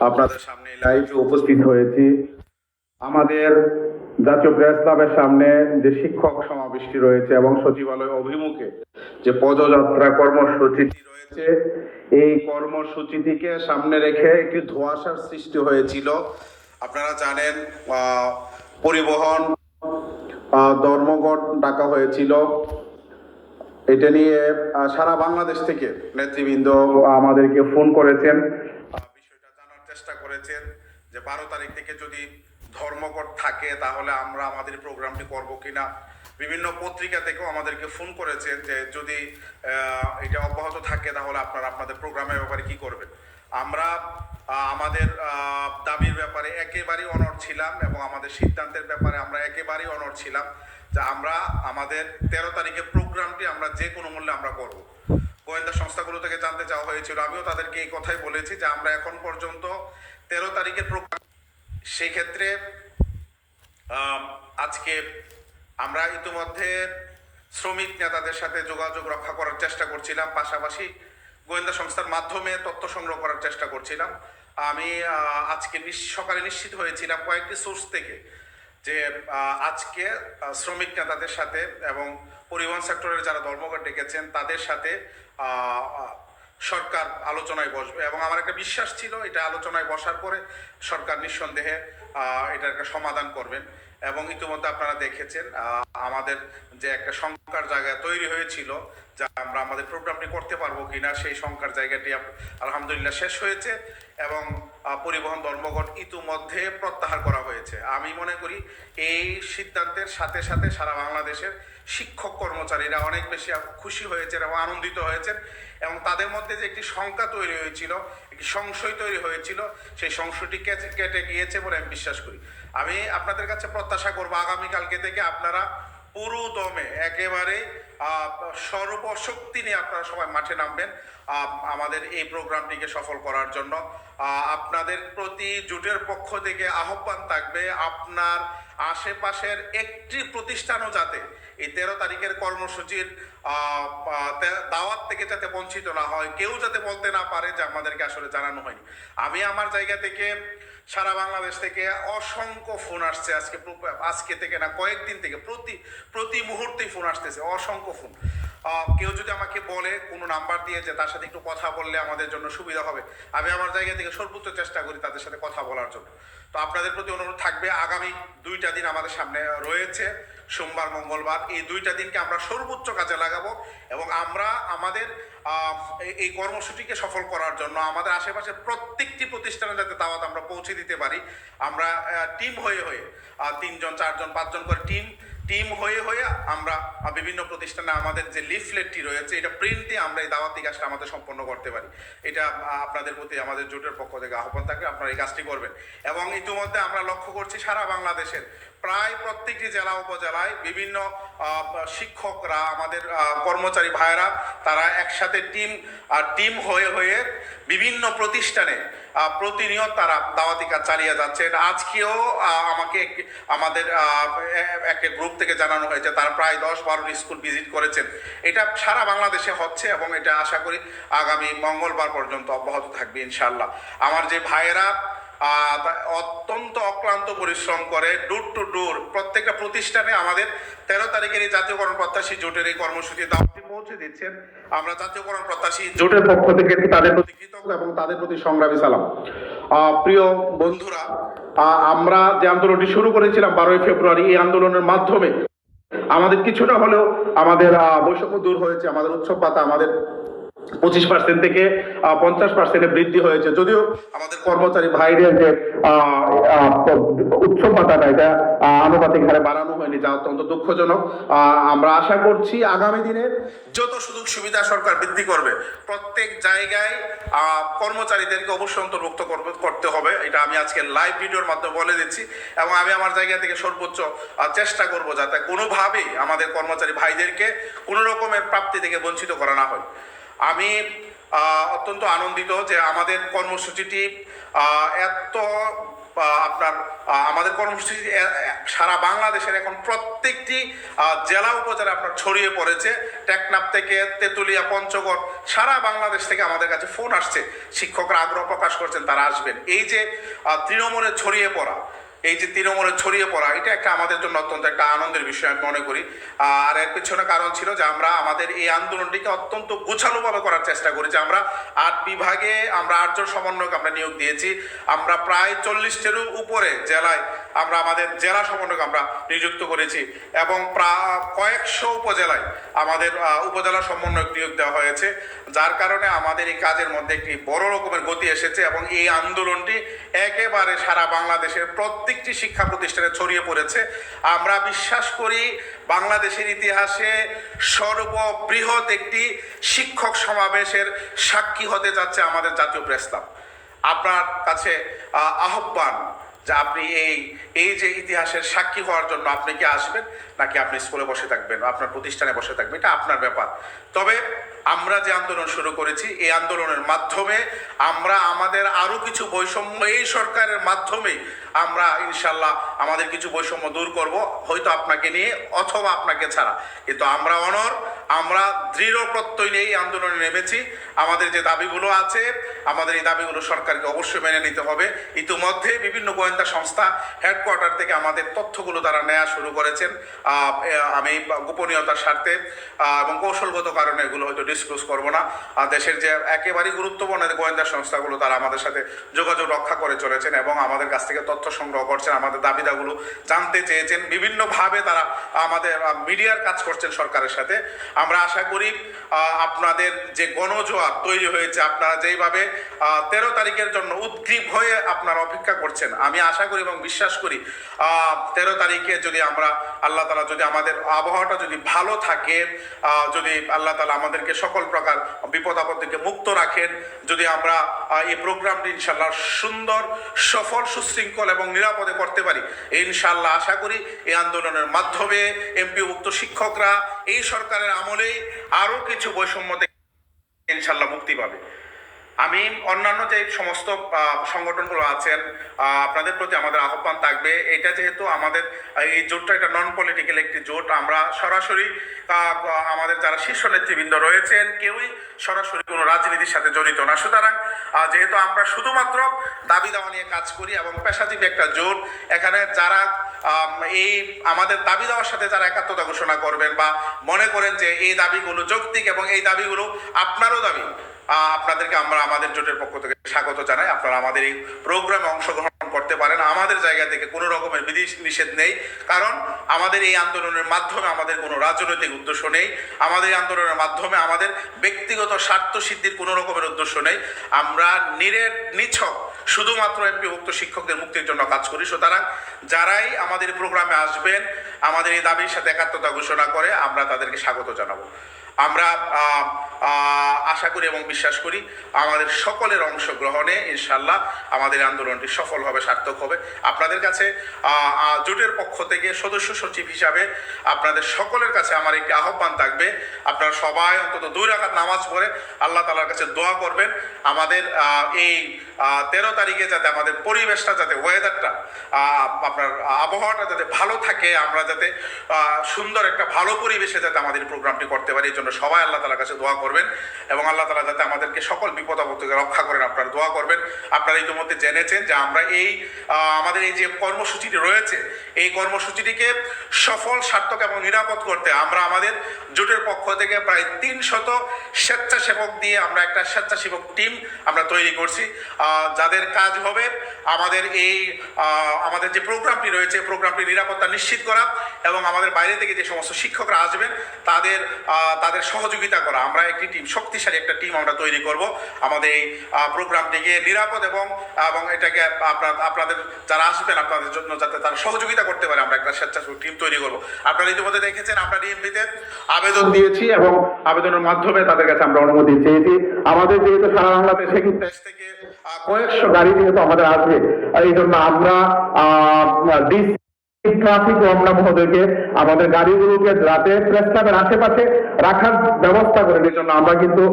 আপনাদের সামনে লাইভে উপস্থিত হয়েছি। আমাদের জাতীয় প্রেস ক্লাবের সামনে যে শিক্ষক সমাবেশটি রয়েছে এবং সচিবালয় অভিমুখে যে পদযাত্রা কর্মসূচিটি রয়েছে, এই কর্মসূচিটিকে সামনে রেখে একটি ধোঁয়াশার সৃষ্টি হয়েছিল। আপনারা জানেন পরিবহন ধর্মঘট ডাকা হয়েছিল। এটা নিয়ে সারা বাংলাদেশ থেকে নেতৃবৃন্দ আমাদেরকে ফোন করেছেন আহ, বিষয়টা জানার চেষ্টা করেছেন যে বারো তারিখ থেকে যদি ধর্মঘট থাকে, তাহলে আমরা আমাদের প্রোগ্রামটি করব কিনা? বিভিন্ন পত্রিকা থেকেও আমাদেরকে ফোন করেছেন যে যদি এটা অব্যাহত থাকে, তাহলে আপনারা আপনাদের প্রোগ্রামের ব্যাপারে কি করবেন? আমরা আমাদের দাবির ব্যাপারে একেবারেই অনড় ছিলাম এবং আমাদের সিদ্ধান্তের ব্যাপারে আমরা একেবারেই অনড় ছিলাম যে আমরা আমাদের তেরো তারিখের প্রোগ্রামটি আমরা যে কোনো মূল্যে আমরা করব। গোয়েন্দা সংস্থাগুলো থেকে জানতে চাওয়া হয়েছিল। আমিও তাদেরকে এই কথাই বলেছি যে আমরা এখন পর্যন্ত তেরো তারিখের প্রোগ্রাম। সেই ক্ষেত্রে আজকে আমরা ইতিমধ্যে শ্রমিক নেতাদের সাথে যোগাযোগ রক্ষা করার চেষ্টা করছিলাম, পাশাপাশি গোয়েন্দা সংস্থার মাধ্যমে তথ্য সংগ্রহ করার চেষ্টা করছিলাম। আমি আজকে সকালে নিশ্চিত হয়েছিলাম কয়েকটি সোর্স থেকে যে আজকে শ্রমিক নেতাদের সাথে এবং পরিবহন সেক্টরের যারা ধর্মঘট ডেকেছেন, তাদের সাথে সরকার আলোচনায় বসবে এবং আমার একটা বিশ্বাস ছিল এটা আলোচনায় বসার পরে সরকার নিঃসন্দেহে এটার একটা সমাধান করবেন এবং ইতিমধ্যে আপনারা দেখেছেন আমাদের যে একটা শঙ্কার জায়গা তৈরি হয়েছিল, যা আমরা আমাদের প্রোগ্রামটি করতে পারব কিনা, সেই শঙ্কার জায়গাটি আলহামদুলিল্লাহ শেষ হয়েছে এবং পরিবহন ধর্মঘট ইতিমধ্যে প্রত্যাহার করা হয়েছে। আমি মনে করি এই সিদ্ধান্তের সাথে সাথে সারা বাংলাদেশের শিক্ষক কর্মচারীরা অনেক বেশি খুশি হয়েছেন এবং আনন্দিত হয়েছেন এবং তাদের মধ্যে যে একটি শঙ্কা তৈরি হয়েছিল, একটি সংশয় তৈরি হয়েছিল, সেই সংশয়টি কেটে গিয়েছে বলে আমি বিশ্বাস করি। আমি আপনাদের কাছে প্রত্যাশা করব আগামীকালকে থেকে আপনারা পুরো দমে একেবারে আহ, সর্বশক্তি নিয়ে আপনারা সবাই মাঠে নামবেন আমাদের এই প্রোগ্রামটিকে সফল করার জন্য। আপনাদের প্রতি জোটের পক্ষ থেকে আহ্বান থাকবে, আপনার আশেপাশের একটি প্রতিষ্ঠানও যাতে এই তেরো তারিখের কর্মসূচির দাওয়াত থেকে যাতে বঞ্চিত না হয়, কেউ যাতে বলতে না পারে যে আমাদেরকে আসলে জানানো হয়নি। আমি আমার জায়গা থেকে, সারা বাংলাদেশ থেকে অসংখ্য ফোন আসছে আজকে আজকে থেকে না, কয়েকদিন থেকে, প্রতি প্রতি মুহূর্তেই ফোন আসতেছে, অসংখ্য ফোন কেউ যদি আমাকে বলে কোনো নাম্বার দিয়ে যে তার সাথে একটু কথা বললে আমাদের জন্য সুবিধা হবে, আমি আমার জায়গা থেকে সর্বোচ্চ চেষ্টা করি তাদের সাথে কথা বলার জন্য। তো আপনাদের প্রতি অনুরোধ থাকবে, আগামী দুইটা দিন আমাদের সামনে রয়েছে, সোমবার, মঙ্গলবার, এই দুইটা দিনকে আমরা সর্বোচ্চ কাজে লাগাবো এবং আমরা আমাদের এই কর্মসূচিকে সফল করার জন্য আমাদের আশেপাশে প্রত্যেকটি প্রতিষ্ঠানে যাতে দাওয়াত আমরা পৌঁছে দিতে পারি, আমরা টিম হয়ে হয়ে তিনজন, চারজন, পাঁচজন করে টিম টিম হয়ে হয়ে আমরা বিভিন্ন প্রতিষ্ঠানে আমাদের যে লিফলেটটি রয়েছে, এটা প্রিন্টে আমরা এই দাওয়াতি কাজটা আমাদের সম্পন্ন করতে পারি। এটা আপনাদের প্রতি আমাদের জোটের পক্ষ থেকে আহ্বান থাকবে, আপনারা এই কাজটি করবেন। এবং ইতিমধ্যে আমরা লক্ষ্য করছি সারা বাংলাদেশের প্রায় প্রত্যেকটি জেলা উপজেলায় বিভিন্ন শিক্ষকরা, আমাদের কর্মচারী ভাইয়েরা, তারা একসাথে টিম টিম হয়ে হয়ে বিভিন্ন প্রতিষ্ঠানে প্রতিনিয়ত তারা দাওয়াতি কাজ চালিয়ে যাচ্ছেন। আজকেও আমাকে আমাদের একটা গ্রুপ থেকে জানানো হয়েছে, তারা প্রায় দশ বারোটি স্কুল ভিজিট করেছেন। এটা সারা বাংলাদেশে হচ্ছে এবং এটা আশা করি আগামী মঙ্গলবার পর্যন্ত অব্যাহত থাকবে ইনশাল্লাহ আমার যে ভাইয়েরা অত্যন্ত অক্লান্ত পরিশ্রম করে ডোর টু ডোর প্রত্যেকটা প্রতিষ্ঠানে আমাদের তেরো তারিখের এই জাতীয়করণ প্রত্যাশী জোটের এই কর্মসূচি দাওয়াতি পৌঁছে দিচ্ছেন। আমরা জাতীয়করণ প্রত্যাশী জোটের পক্ষ থেকে তাদের প্রতি কৃতজ্ঞ এবং তাদের প্রতি সংগ্রামী সালাম। প্রিয় বন্ধুরা আমরা যে আন্দোলনটি শুরু করেছিলাম বারোই ফেব্রুয়ারি, এই আন্দোলনের মাধ্যমে আমাদের কিছুটা হলেও আমাদের বৈষম্য দূর হয়েছে, আমাদের উৎসব পাতা, আমাদের পঁচিশ পার্সেন্ট থেকে পঞ্চাশ পার্সেন্টে বৃদ্ধি হয়েছে। যদিও আমাদের কর্মচারী ভাইদের যে উৎসব ভাতাটা এটা আনুপাতিক হারে বাড়ানো হয়নি, যা অত্যন্ত দুঃখজনক। আমরা আশা করছি আগামী দিনে যত সুযোগ সুবিধা সরকার বৃদ্ধি করবে, প্রত্যেক জায়গায় কর্মচারীদেরকে অবশ্যই অন্তর্ভুক্ত করতে হবে। এটা আমি আজকে লাইভ ভিডিওর মাধ্যমে বলে দিচ্ছি এবং আমি আমার জায়গা থেকে সর্বোচ্চ চেষ্টা করব যাতে কোনোভাবেই আমাদের কর্মচারী ভাইদেরকে কোনো রকমের প্রাপ্তি থেকে বঞ্চিত করা না হয়। আমি অত্যন্ত আনন্দিত যে আমাদের কর্মসূচিটি এত আপনার আমাদের কর্মসূচি সারা বাংলাদেশের এখন প্রত্যেকটি জেলা উপজেলা আপনার ছড়িয়ে পড়েছে। টেকনাপ থেকে তেঁতুলিয়া, পঞ্চগড়, সারা বাংলাদেশ থেকে আমাদের কাছে ফোন আসছে। শিক্ষকরা আগ্রহ প্রকাশ করছেন, তারা আসবেন। এই যে তৃণমূলে ছড়িয়ে পড়া এই যে তৃণমূলে ছড়িয়ে পড়া, এটা একটা আমাদের জন্য অত্যন্ত একটা আনন্দের বিষয় আমি মনে করি। আর এর পেছনে কারণ ছিল যে আমরা আমাদের এই আন্দোলনটিকে অত্যন্ত গোছালোভাবে করার চেষ্টা করেছি আমরা আট বিভাগে আমরা আটজন সমন্বয়ক আমরা নিয়োগ দিয়েছি। আমরা প্রায় চল্লিশটিরও উপরে জেলায় আমরা আমাদের জেলা সমন্বয়ক আমরা নিযুক্ত করেছি এবং প্রায় কয়েকশো উপজেলায় আমাদের উপজেলা সমন্বয়ক নিয়োগ দেওয়া হয়েছে, যার কারণে আমাদের এই কাজের মধ্যে একটি বড় রকমের গতি এসেছে এবং এই আন্দোলনটি একেবারে সারা বাংলাদেশের প্রত্যেকটি শিক্ষা প্রতিষ্ঠানে ছড়িয়ে পড়েছে। আমরা বিশ্বাস করি বাংলাদেশের ইতিহাসে সর্ববৃহৎ একটি শিক্ষক সমাবেশের সাক্ষী হতে যাচ্ছে আমাদের জাতীয় প্রেস আপনার কাছে আহ্বান যে আপনি এই এই যে ইতিহাসের সাক্ষী হওয়ার জন্য আপনি কি আসবেন, নাকি আপনি স্কুলে বসে থাকবেন, আপনার প্রতিষ্ঠানে বসে থাকবেন, এটা আপনার ব্যাপার। তবে আমরা যে আন্দোলন শুরু করেছি, এই আন্দোলনের মাধ্যমে আমরা আমাদের আরও কিছু বৈষম্য, এই সরকারের মাধ্যমেই আমরা ইনশাল্লাহ আমাদের কিছু বৈষম্য দূর করব, হয়তো আপনাকে নিয়ে অথবা আপনাকে ছাড়া। কিন্তু আমরা অনর, আমরা দৃঢ় প্রত্যয় নিয়ে এই আন্দোলনে নেমেছি। আমাদের যে দাবিগুলো আছে, আমাদের এই দাবিগুলো সরকারকে অবশ্যই মেনে নিতে হবে। ইতিমধ্যে বিভিন্ন গোয়েন্দা সংস্থা হেডকোয়ার্টার থেকে আমাদের তথ্যগুলো তারা নেওয়া শুরু করেছেন। আমি গোপনীয়তার স্বার্থে এবং কৌশলগত কারণে এগুলো হয়তো ডিসক্লোজ করব না। দেশের যে একেবারেই গুরুত্বপূর্ণ গোয়েন্দা সংস্থাগুলো তারা আমাদের সাথে যোগাযোগ রক্ষা করে চলেছেন এবং আমাদের কাছ থেকে তথ্য সংগ্রহ করছেন, আমাদের দাবিদাগুলো জানতে চেয়েছেন, বিভিন্নভাবে তারা আমাদের মিডিয়ার কাজ করছেন সরকারের সাথে। আমরা আশা করি আপনাদের যে গণজোয়ার তৈরি হয়েছে, আপনারা যেইভাবে তেরো তারিখের জন্য উদ্গ্রীব হয়ে আপনারা অপেক্ষা করছেন, আমি আশা করি এবং বিশ্বাস করি তেরো তারিখে যদি আমরা, আল্লাহ তালা যদি আমাদের আবহাওয়াটা যদি ভালো থাকে যদি আল্লাহ তালা আমাদেরকে সকল প্রকার বিপদ আপদ থেকে মুক্ত রাখেন, যদি আমরা এই প্রোগ্রামটি ইনশাল্লাহ সুন্দর, সফল, সুশৃঙ্খল এবং নিরাপদে করতে পারি। ইনশাল্লাহ আশা করি এই আন্দোলনের মাধ্যমে এমপিভুক্ত শিক্ষকরা এই সরকারের আমলেই আরও কিছু বৈষম্য থেকে ইনশাল্লাহ মুক্তি পাবে। আমি অন্যান্য যে সমস্ত সংগঠনগুলো আছেন আপনাদের প্রতি আমাদের আহ্বান থাকবে। এটা যেহেতু আমাদের, এই জোটটা একটা নন পলিটিক্যাল একটি জোট, আমরা সরাসরি আমাদের যারা শীর্ষ নেতৃবৃন্দ রয়েছেন, কেউই সরাসরি কোনো রাজনীতির সাথে জড়িত না। সুতরাং যেহেতু আমরা শুধুমাত্র দাবি দাওয়া নিয়ে কাজ করি এবং পেশাজীবী একটা জোট, এখানে যারা এই আমাদের দাবি দেওয়ার সাথে যারা একাত্মতা ঘোষণা করবেন বা মনে করেন যে এই দাবিগুলো যৌক্তিক এবং এই দাবিগুলো আপনারও দাবি আপনাদেরকে আমরা আমাদের জোটের পক্ষ থেকে স্বাগত জানাই। আপনারা আমাদের এই প্রোগ্রামে অংশগ্রহণ করতে পারেন। আমাদের জায়গা থেকে কোনো রকমের বিধি নিষেধ নেই, কারণ আমাদের এই আন্দোলনের মাধ্যমে আমাদের কোনো রাজনৈতিক উদ্দেশ্য নেই। আমাদের এই আন্দোলনের মাধ্যমে আমাদের ব্যক্তিগত স্বার্থ সিদ্ধির কোনো রকমের উদ্দেশ্য নেই। আমরা নিরের নিছক, শুধুমাত্র এমপিভুক্ত শিক্ষকদের মুক্তির জন্য কাজ করি। সুতরাং যারাই আমাদের প্রোগ্রামে আসবেন, আমাদের এই দাবির সাথে একাত্মতা ঘোষণা করে আমরা তাদেরকে স্বাগত জানাব। আমরা আশা করি এবং বিশ্বাস করি আমাদের সকলের অংশগ্রহণে ইনশাল্লাহ আমাদের আন্দোলনটি সফল হবে, সার্থক হবে। আপনাদের কাছে জোটের পক্ষ থেকে সদস্য সচিব হিসাবে আপনাদের সকলের কাছে আমার একটি আহ্বান থাকবে। আপনারা সবাই অন্তত দুই রাকাত নামাজ পড়ে আল্লাহ তালার কাছে দোয়া করবেন। আমাদের এই তেরো তারিখে যাতে আমাদের পরিবেশটা, যাতে ওয়েদারটা আপনার আবহাওয়াটা যাতে ভালো থাকে, আমরা যাতে সুন্দর একটা ভালো পরিবেশে যাতে আমাদের প্রোগ্রামটি করতে পারি, এই জন্য সবাই আল্লাহ তালার কাছে দোয়া করবেন এবং আল্লাহ তালা যাতে আমাদেরকে সকল বিপদ আপদ থেকে রক্ষা করেন, আপনারা দোয়া করবেন। আপনারা ইতিমধ্যে জেনেছেন যে আমরা এই আমাদের এই যে কর্মসূচিটি রয়েছে, এই কর্মসূচিটিকে সফল, সার্থক এবং নিরাপদ করতে আমরা আমাদের জোটের পক্ষ থেকে প্রায় তিনশত স্বেচ্ছাসেবক দিয়ে আমরা একটা স্বেচ্ছাসেবক টিম আমরা তৈরি করছি। যাদের কাজ হবে, আমাদের এই আমাদের যে প্রোগ্রামটি রয়েছে, প্রোগ্রামটি নিরাপত্তা নিশ্চিত করা এবং আমাদের বাইরে থেকে যে সমস্ত শিক্ষকরা আসবেন, তাদের তাদের সহযোগিতা করা। আমরা একটি টিম শক্তিশালী একটা টিম আমরা তৈরি করব। আমাদের এই প্রোগ্রামটিকে নিরাপদ এবং এবং এটাকে আপনার, আপনাদের যারা আসবেন, আপনাদের জন্য যাতে তারা সহযোগিতা করতে পারে, আমরা একটা স্বেচ্ছাসেবক টিম তৈরি করব। আপনারা ইতিমধ্যে দেখেছেন, আমরা ডিএমপিতে আবেদন দিয়েছি এবং আবেদনের মাধ্যমে তাদের কাছে আমরা অনুমতি চেয়েছি। আমাদের যেহেতু সারা বাংলাদেশে কিন্তু দেশ থেকে কয়েকশো গাড়ি যেহেতু আমাদের আর এই জন্য আমরা ট্রাফিক মহোদয়কে, আমাদের গাড়িগুলোকে আশেপাশে রাখার ব্যবস্থা করেন এই জন্য আমরা কিন্তু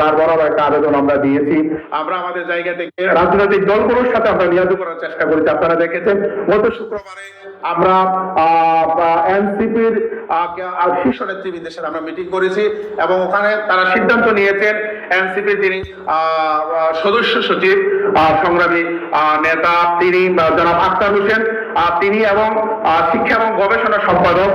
তার বরাবর একটা আবেদন আমরা দিয়েছি। আমরা আমাদের জায়গা থেকে রাজনৈতিক দলগুলোর সাথে আমরা নিয়োগ করার চেষ্টা করেছি, আপনারা দেখেছেন। গত শুক্রবারে আমরা এনসিপির শীর্ষ নেতৃবৃন্দের সাথে আমরা মিটিং করেছি এবং ওখানে তারা সিদ্ধান্ত নিয়েছেন এনসিপির আহ, সদস্য সচিব সংগ্রামী নেতা তিনি জনাব আক্তার হোসেন তিনি এবং শিক্ষা এবং গবেষণা সম্পাদক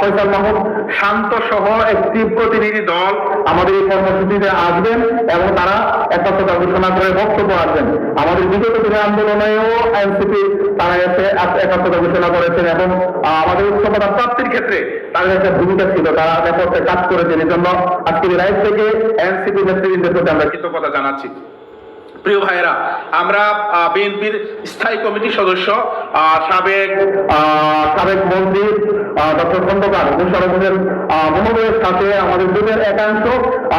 ফৈসাল মাহমুদ শান্ত সহ একটি প্রতিনিধি দল আমাদের এই কর্মসূচিতে আসবেন এবং তারা একত্রতা ঘোষণা করে বক্তব্য রাখবেন। আমাদের বিগত দিনের আন্দোলনেও এনসিপি তারা এসে এক- একত্রতা ঘোষণা করেছেন এবং আমাদের উচ্চপদা প্রাপ্তির ক্ষেত্রে তাদের একটা ভূমিকা ছিল। তারা নেপথ্যে কাজ করেছেন। এই জন্য আজকের রাইট থেকে এনসিপি নেতৃবৃন্দের প্রতি আমরা কৃতজ্ঞতা জানাচ্ছি। প্রিয় ভাইয়েরা, আমরা বিএনপির স্থায়ী কমিটির সদস্য সাবেক সাবেক মন্ত্রী ডক্টর খন্দকার মুশারফ হোসেন মহোদয়ের সাথে আমাদের দুধের একাংশ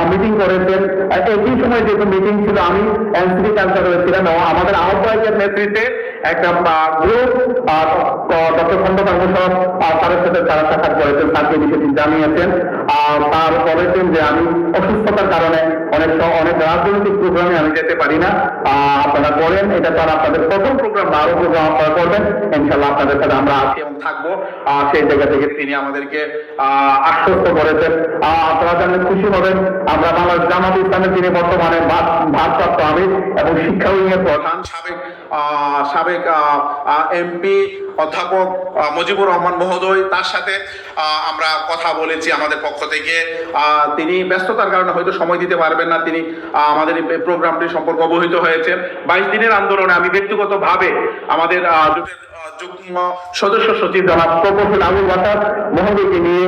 মিটিং করেছেন। একই সময় যেহেতু মিটিং ছিল, আমি এনসিপি ক্যান্সার ছিলাম এবং আমাদের আহ্বায়কের নেতৃত্বে একটা গ্রুপ ডক্টর খন্দকার মুশারফ স্যারের সাথে তারা সাক্ষাৎ করেছেন তাকে বিষয়টি জানিয়েছেন। আর স্যার বলেছেন যে আমি অসুস্থতার কারণে অনেক অনেক রাজনৈতিক প্রোগ্রামে আমি যেতে পারি না। আপনারা করেন, এটা তার আপনাদের প্রথম প্রোগ্রাম আরও প্রোগ্রাম আপনারা করবেন। ইনশাল্লাহ আপনাদের সাথে আমরা আছি এবং থাকব। সেই জায়গা থেকে তিনি আমাদেরকে আশ্বস্ত করেছেন। আপনারা জানেন খুশি হবেন। আমরা বাংলাদেশ জামাত ইসলামের তিনি বর্তমানে ভার- ভারপ্রাপ্ত আমির এবং শিক্ষা উইংয়ের প্রধান সাবেক সাবেক এমপি অধ্যাপক মুজিবুর রহমান মহোদয়, তার সাথে আমরা কথা বলেছি আমাদের পক্ষ থেকে। তিনি ব্যস্ততার কারণে হয়তো সময় দিতে পারবেন না। তিনি আমাদের এই প্রোগ্রামটি সম্পর্কে অবহিত হয়েছেন বাইশ দিনের আন্দোলনে আমি ব্যক্তিগতভাবে আমাদের যুগ্ম সদস্য সচিব জনাব প্রকৌশল আবুল বাসার মহোদয়কে নিয়ে